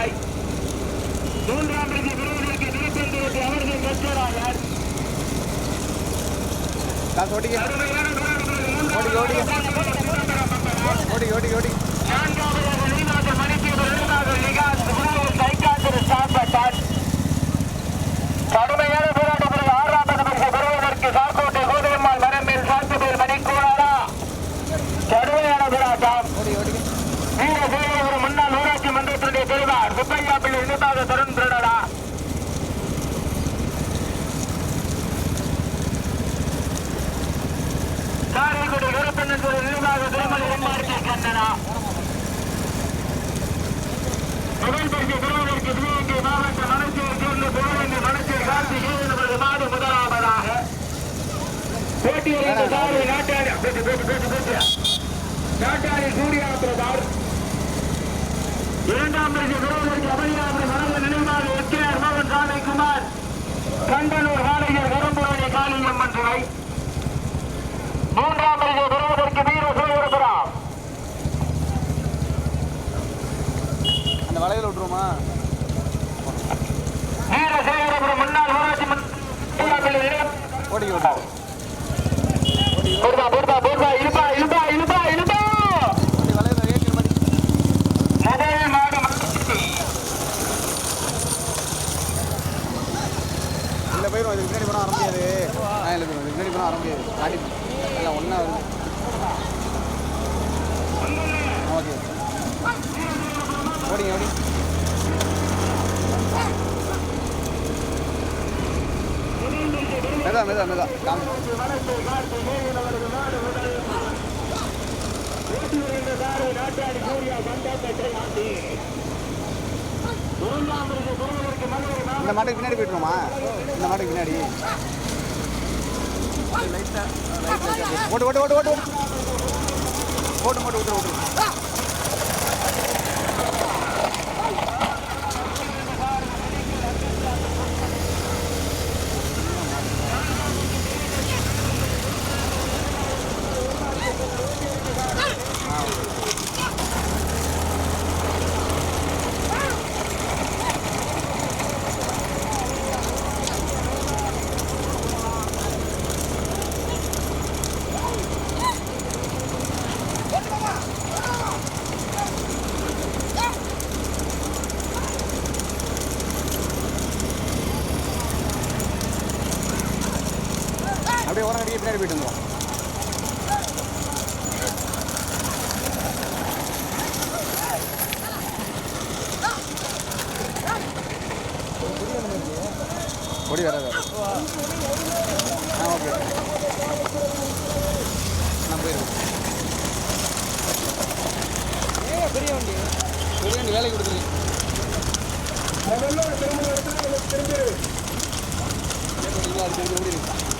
காலித்துறை மூன்றாம் பரிசு பெறுவதற்கு திருப்பந்தூருக்கு அமர்ந்து பெற்றோராக காசு ஓட்டிக்க கடுமையான போராட்டத்தில் ஓடி ஓடி ஓடி ஓடி ஓடி நான்காவதாக நீதிமன்ற மணிக்கு இரண்டாவது நிகாஸ் உணவு கைகாத்திரு சாப்பிட்டார் கடுமையான போராட்டத்தில் ஆறாவது பரிசு பெறுவதற்கு சாக்கோட்டை கோதையம்மாள் மரமேல் சாத்துபேர் மணிக்கூடாரா கடுமையான போராட்டம் ஓடி ஓடி வீர சேவையவர் முன்னாள் ஊராட்சி மன்றத்தினுடைய சுப்பையா பிள்ளை நினைவாக தருண் திருடலா காரைக்குடி வீரப்பண்ணன் நினைவாக திருமலை எம்மார்கே கண்ணனா முதல் பரிசு பெறுவதற்கு சிவகங்கை மாவட்ட மனசூர் சேர்ந்த புகழங்கை மனசூர் கார்த்திகேயன் அவரது மாடு முதலாவதாக. போட்டியில் சார்பு நாட்டாளி நாட்டாளி சூர்யா பிரதார் இரண்டாம் பரிசு பெறுவதற்கு அபரியாபுரம் மனது நினைவாக எஸ்கேஆர் மோகன் சாமி குமார் கண்டனூர் காலையில் கரும்புரணி காளியம்மன் துறை மூன்றாம் பரிசு பெறுவதற்கு வீர சுயபுரம் அந்த வளையல் விட்டுருமா வீர சுயபுரம் முன்னாள் ஊராட்சி மன்ற ஓடி ஓடி போடுவா போடுவா போடுவா இழுப்பா இழுப்பா இழுப்பா இழுப்பா ஓடி வளையல் ஏற்றி மாதிரி முதல் மாடு இல்லை போயிடும் இதுக்கு பின்னாடி போனால் வர முடியாது ஆ இல்லை போயிடும் இதுக்கு பின்னாடி போனால் வர முடியாது காட்டி எல்லாம் ஒன்றா வருது ஆ, ஓகே ஓடிங்க ஓடி மெதா மெதா மெதா காமி இந்த மாட்டுக்கு பின்னாடி போயிட்டுருமா இந்த மாட்டுக்கு பின்னாடி. ஓட்டு ஓட்டு ஓட்டு ஓட்டு. ஓட்டு ஓட்டு ஓட்டு ஓட்டு. があるところで降り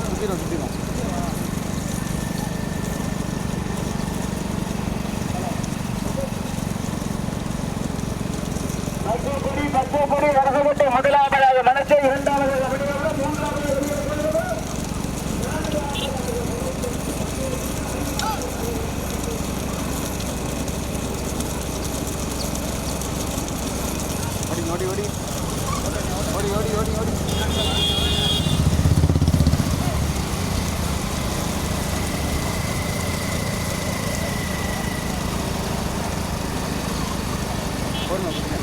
சுற்றிடும் சுற்றிடும் பச்சைப்பொடி பச்சைப்பொடி வரசப்பட்டு முதலாவதாக மனசை இரண்டாவது அப்படியோட மூன்றாவது ஓடி ஓடி ஓடி ஓடி ஓடி ஓடி ஓடி ஓடுங்க ஓடுங்க.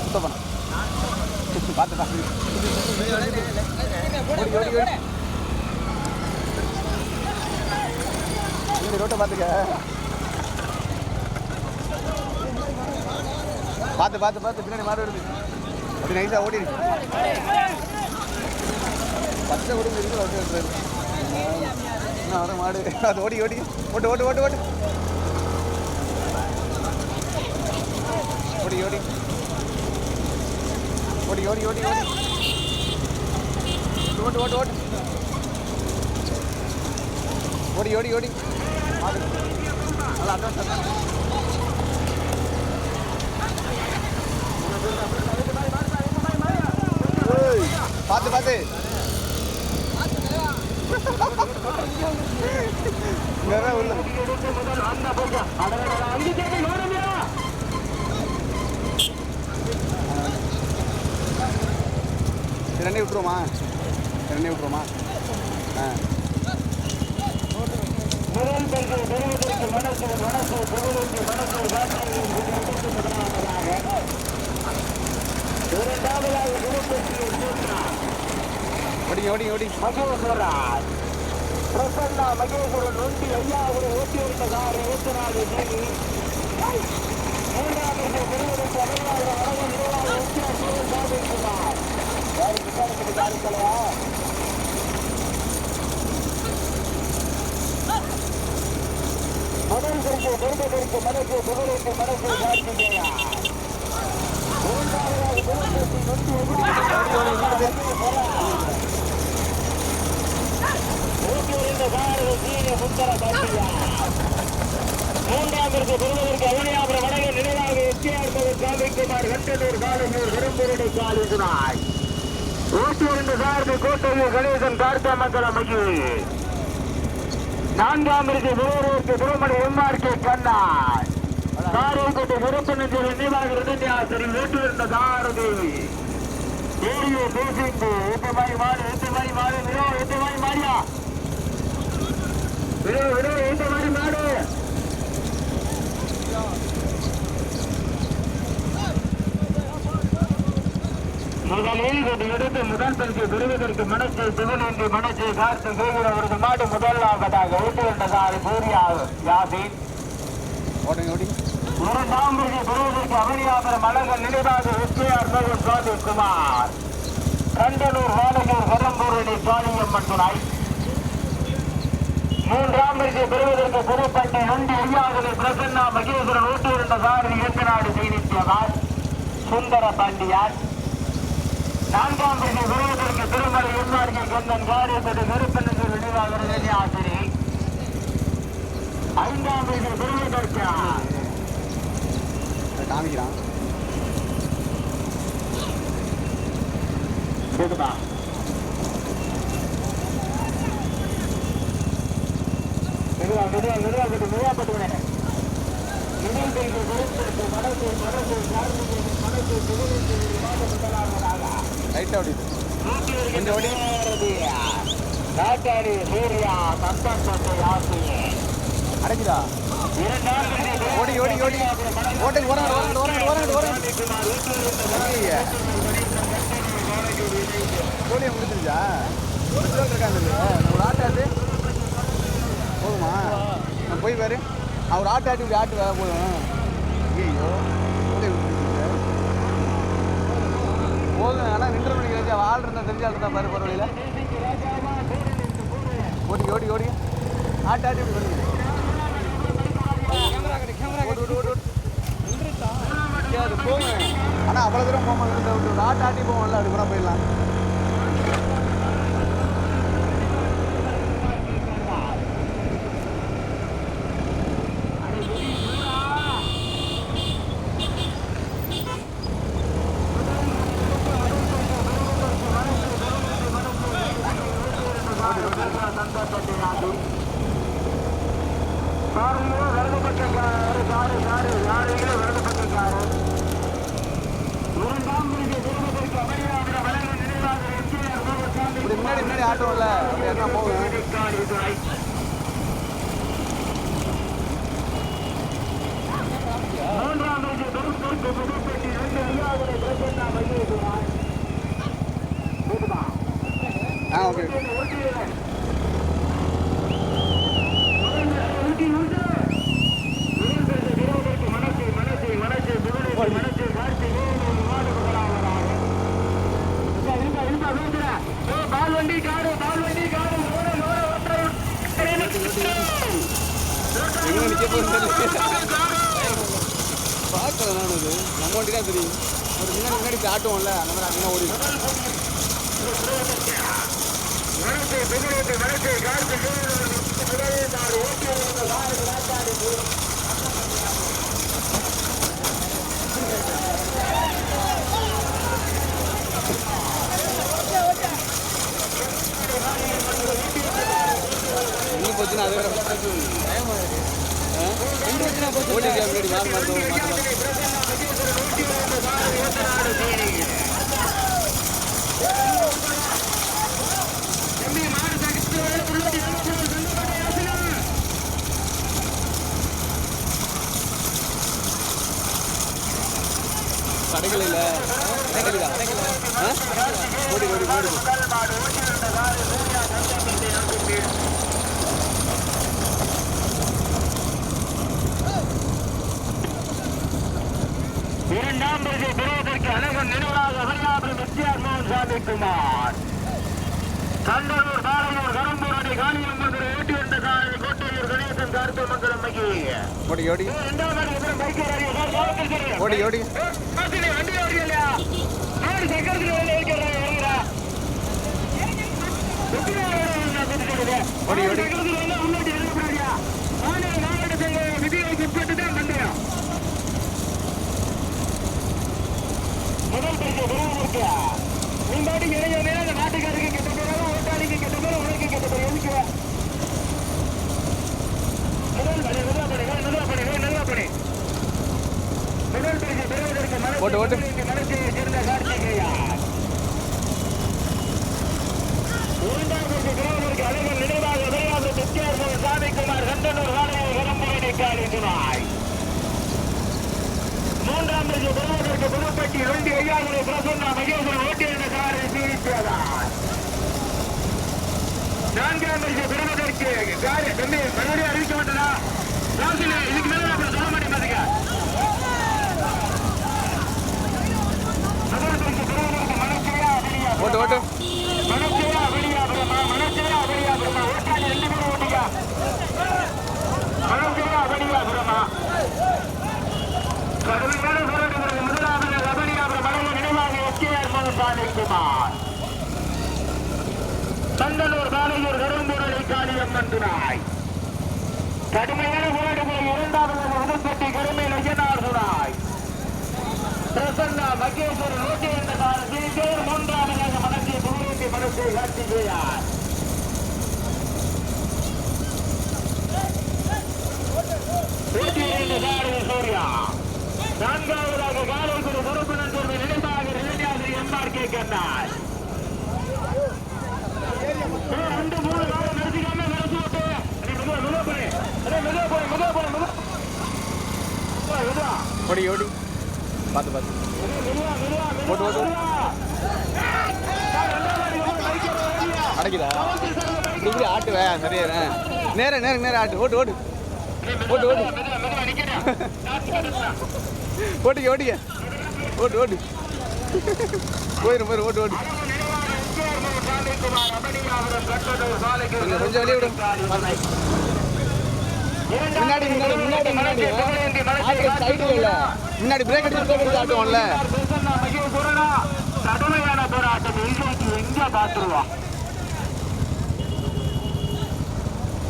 சுத்தம் பண்ண பார்த்து பார்த்து ஓடி ஓடி ஓடி இந்த ரோட்டை பார்த்துக்க பார்த்து பார்த்து பார்த்து பின்னாடி மாடு வருது. அப்படி நைஸாக ஓடி இருக்கு பச்சை ஓடி இருக்கு ஓட்டி விட்டுறாரு இன்னும் வர மாடு? அது ஓடி ஓடி. ஓட்டு ஓட்டு ஓட்டு ஓட்டு. ஓடி ஓடி. ஓடி ஓடி ஓடி ஓடி. ஓட்டு ஓட்டு ஓட்டு. ஓடி ஓடி ஓடி. நல்லா அட்வான்ஸ் பார்த்து பார்த்து உள்ள எடுத்து முதல் அந்த பக்கம் அதனால அஞ்சு தேடி நோடுமியா ரெண்டே விட்டுருவோமா ரெண்டே விட்டுருவோமா ஆ முதல் பரிசு பெறுவதற்கு மனசு மனசு பெறுவதற்கு மனசு வேட்டையின் முதலாவதாக இரண்டாவதாக குருப்பட்டியை சூத்ரா ஓடி ஓடிங்க ஓடிங்க மகேஸ்வரராஜ் பிரசன்னா மகேஸ்வரன். ஒண்டி ஐயா ஒரு ஓட்டியிருந்த காரை ஓட்டுநாடு நீங்கி மூன்றாவது பெறுவதற்கு அடையாள வடக்கு நிர்வாக முதல் குறிப்பு மருந்து குறிப்பு மனசு புகழுக்கு மனசு கார்த்திகேயா மூன்றாவதாக குருசேத்தி நொட்டி ஊட்டியூரில் பாரத சீனிய. முத்தர கார்த்திகா மூன்றாம் இருக்கு பெறுவதற்கு அவனியாபுர வடகில் நினைவாக எச்சியார் வெண்டலூர் காலனூர் கரும்பூருடைய காலிசுனாய் நூற்றி சார்பு கோட்டையில் கணேசன் கார்த்தாமங்கலம் மகிழ் நான்காமிற்கு பெறுவதற்கு திருமணி எம்ஆர்கே கண்ணாய் காரைக்குடி விருப்பநெஞ்சு நினைவாக இரண்டாசரி ஓட்டுகின்ற சாரதி. ஏரியை பேசிட்டு எட்டு மணி மாடு எட்டு மணி மாடு விரோ எட்டு மணி மாடியா விரோ விரோ எட்டு மணி மாடு இதனில் ஒரு எடுத்து முதல் பரிசு பெறுவதற்கு மனசு சிவனென்று மனசு காத்து கேட்கிற அவரது மாடு முதலாவதாக ஊட்டுகின்றதாறு சூர்யா யாசின். ஓட்டுங்க ஓட்டிங்க இரண்டாம் பரிசு பெறுவதற்கு அவனியாபுரம் அழகன் நினைவாக எஸ்கேஆர் மகன் சுவாமி குமார் கண்டலூர் வாடகூர் வரம்பூரணி சுவாமியம்மன் துணை மூன்றாம் பரிசு பெறுவதற்கு புதுப்பட்டி நொண்டி ஐயாவது பிரசன்னா மகேஸ்வரன் ஊட்டுகின்ற சாரதி ஏத்தநாடு சீனித்யவான் சுந்தர பாண்டியார் நான்காம் தேதி பெறுவதற்கு திருமலை எம்ஆர்கே கந்தன் காரியப்பட்டு நெருப்பெண்ணு நினைவாகிறது ஆசிரி ஐந்தாம் தேதி பெறுவதற்கு காமிக்கிறான் கேக்குதா மெதுவா மெதுவா மெதுவா கட்டு மெதுவா நினைவு பெய்து பெருந்தெடுத்து மனசு மனசு மனசு மாத முதலாவதாக லைட்டாக ஓடி. கொஞ்சம் ஓடி. காட்டாடி சூர்யா அடைக்குதா இரண்டாம் தேதி ஓடி ஓடி ஓடி. ஓட்டுங்க ஓரங்க ஓரங்க ஓரங்க ஓரங்க ஐயா. கோழியை முடிச்சிருச்சா? இருக்காங்க ஒரு ஆட்டாட்டு போதுமா? நான் போய் பாரு. அவர் ஆட்டு ஆட்டி இப்படி ஆட்டு வேலை போதும். ஐயோ கோழியை விட்டுருச்சு. போதும் ஆனால் நின்று மணிக்கு ஆள் இருந்தால் தெரிஞ்ச ஆள் இருந்தால் பாரு பரவாயில்ல ஓடி ஓடி ஓடி. ஆட்டு ஆட்டி ஓடு, அது போங்க. ஆனா அவ்வளவு தூரம் போக மாட்டேன் ஒரு ஆட்டு ஆட்டி போவோம்ல அப்படி கூட போயிடலாம். முன்னாடி முன்னாடி ஆட்டோம்ல அப்படி என்ன போகும் ஆ ஓகே பால்வண்டி காடு பால்வண்டி காடு லோட லோட பார்க்கல நான் அது நம்ம வண்டி தான் தெரியும். ஒரு முன்னாடி முன்னாடி ஆட்டுவோம்ல அந்த மாதிரி அங்கே ஓடி பெண்களுக்கு மனசை காத்து நாடு ஓட்டி வந்த நாடு நாட்டாடி எங்கே போச்சுன்னா அது வேற ஆகுது எங்கே போச்சுன்னா போச்சு. ஓடி முன்னாடி மாறு மாறு மாற்று மாற்று தம்பி மாடு தடுத்து உள்ளடி கடைகள் இல்லை ஓடி ஓடி ஓடி. இரண்டாம் பரிசை பெறுவதற்கு அழகன் நினைவாக அகலாபுரம் வித்யா மோகன் சாமி குமார் கண்டனூர் பாலனூர் கரும்பூர் அடி காளியம்மன் கார்த்தமங்கலம் ஓடி. ஓடி ஓடி. ஓடி ஓடி. முதல் பரிசு விருது நீ பாட்டுக்கு இறங்க நாட்டுக்காரருக்கு கெட்ட பேரும் ஓட்டாளிக்கு கெட்ட பேரும் உனக்கு கெட்ட பேரும் எதுக்கு? முதல் படி முதல் படி முதல் முதல் பரிசு பெறுவதற்கு ஓட்டு, ஓட்டு. மனசை சேர்ந்த கார்த்திகேயா இரண்டாம் பரிசு பெறுவதற்கு அழகன் நினைவாக விளையாடு முக்கியர் சாமிக்குமார் கண்டனூர் வாழையை விளம்பரனை மூன்றாம் பரிசு பெறுவதற்கு புதுப்பட்டி ரெண்டு ஐயாவுடைய பிரசன்னா ஓட்டியிருந்த காரை நான்காம் பெறுவதற்கு காரை தம்பி மறுபடியும் ஓட்டு ஓட்டு. தங்களூர் கடுமையான மகேஸ்வர் நூற்றி இரண்டு காலத்தில் பேர் மூன்றாவதாக மனசை முன்னூற்றி மனசை காட்டுகிறார் நூற்றி இரண்டு காலை சூர்யா. நான்காவதாக காலைக்குடி முருகன் தோல்வி நினைவாக நிலையாதிரி எம்ஆர் கே கண்ணார் நடத்தி விட்டு நேர நேரம் நேரம் ஆட்டு. ஓட்டு ஓட்டு. ஓட்டு ஓட்டு. ஓட்டிக்க ஓட்டிக்க ஓட்டு ஓட்டு. போயிடும் போயிடும் ஓட்டு ஓட்டு. முன்னாடி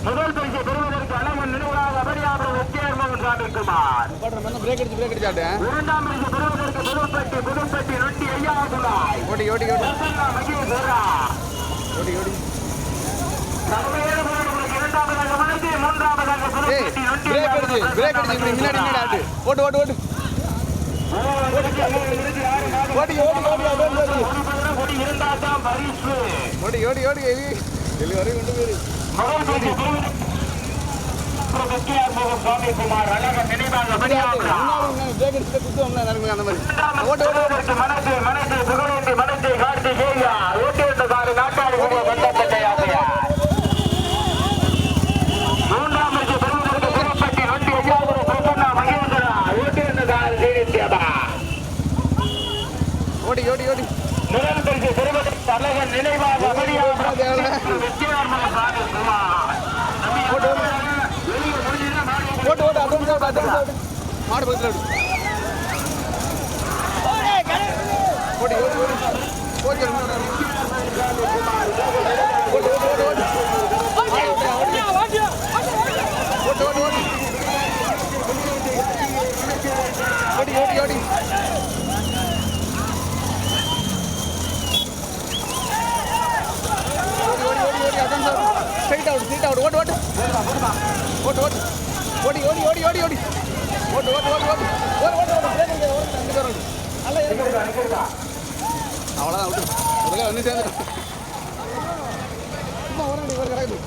முதல் பரிசு பெறுவதற்கு அழகன் நினைவாக அபரியாபுரம் எஸ்கேஆர் மோகன் சாமிக்குமார் இரண்டாம் பரிசு பெறுவதற்கு புதுப்பட்டி புதுப்பட்டி புதுப்பட்டி நொண்டி பிரேக் அடிச்சு பிரேக் அடிச்சு இப்படி முன்னாடி முன்னாடி ஆட்டு ஓட்டு ஓட்டு ஓட்டு ஓட்டி ஓட்டி ஓட்டி ஓட்டி ஓட்டி கொடி இருந்தால் தான் பரிசு ஓடி ஓடி ஓடி எலி எலி வரையும் கொண்டு போயிரு முதல் பரிசு பெறுவதற்கு மோகன் சுவாமிக்குமார் அழகன் நினைவாக ஓடி ஓடி ஓடி. முதல் பரிசு பெறுவதற்கு தலைவர் நினைவாக வெளியாக மாடு பக்கத்தில் ஓடி ஓடி ஓடி ஓடி. ஓடி ஓடி. ஓட்டு ஓட்டு ஓட்டு ஓட்டு ஓட்டு ஓடி ஓடி ஓடி ஓடி ஓடி. ஓட்டு ஓட்டு ஓட்டு ஓட்டு ஓடு ஓட்டு ஓட்டு பிரேக் அடிக்க ஓடு அங்கே பேர் ஓடு. நல்லா ஏறி அவ்வளோதான் விட்டு முதல்ல வந்து சேர்ந்துடும் சும்மா ஓரடி ஒரு கிடக்குது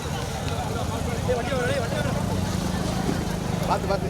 பார்த்து பார்த்து.